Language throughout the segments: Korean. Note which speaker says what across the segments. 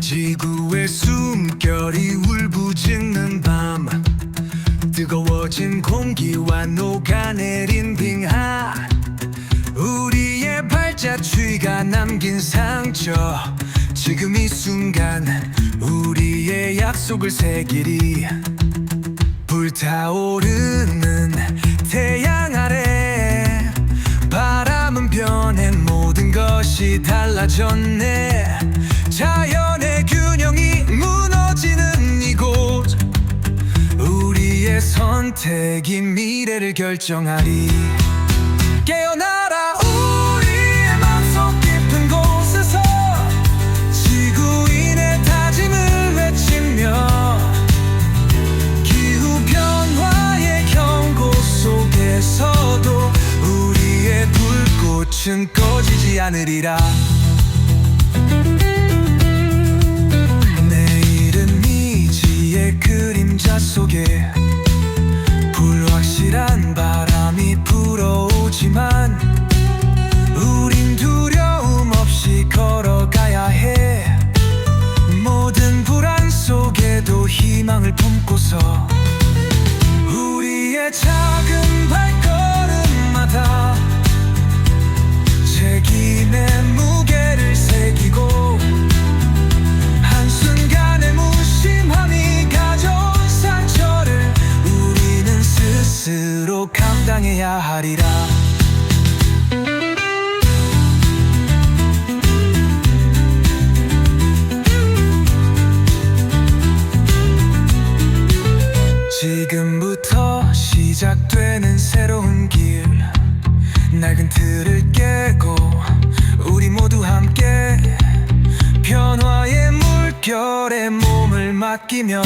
Speaker 1: 지구의 숨결이 울부짖는 밤 뜨거워진 공기와 녹아내린 빙하. 우리의 발자취가 남긴 상처. 지금 이 순간 우리의 약속을 새기리 불타오르는 달라졌네. 자연의 균형이 무너지는 이곳. 우리의 선택이 미래를 결정하리. 깨어나 않으리라. 내일은 미지의 그림자 속에 불확실한 바람이 불어오지만 우린 두려움 없이 걸어가야 해. 모든 불안 속에도 희망을 품고서 우리의 작은 발걸음마다 감당해야 하리라. 지금부터 시작되는 새로운 길. 낡은 틀을 깨고 우리 모두 함께 변화의 물결에 몸을 맡기며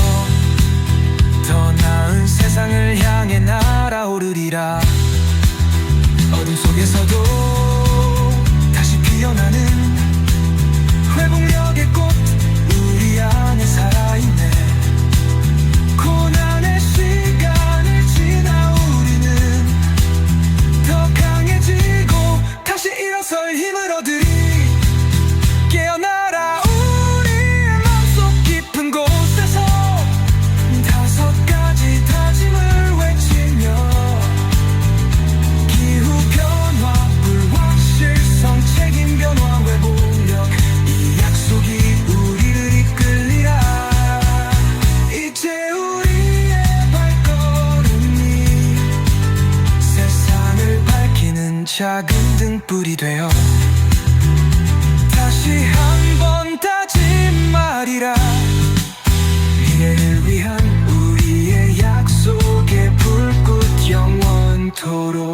Speaker 1: 작은 등불이 되어 다시 한 번 다짐하리라. 미래를 위한 우리의 약속의 불꽃 영원토록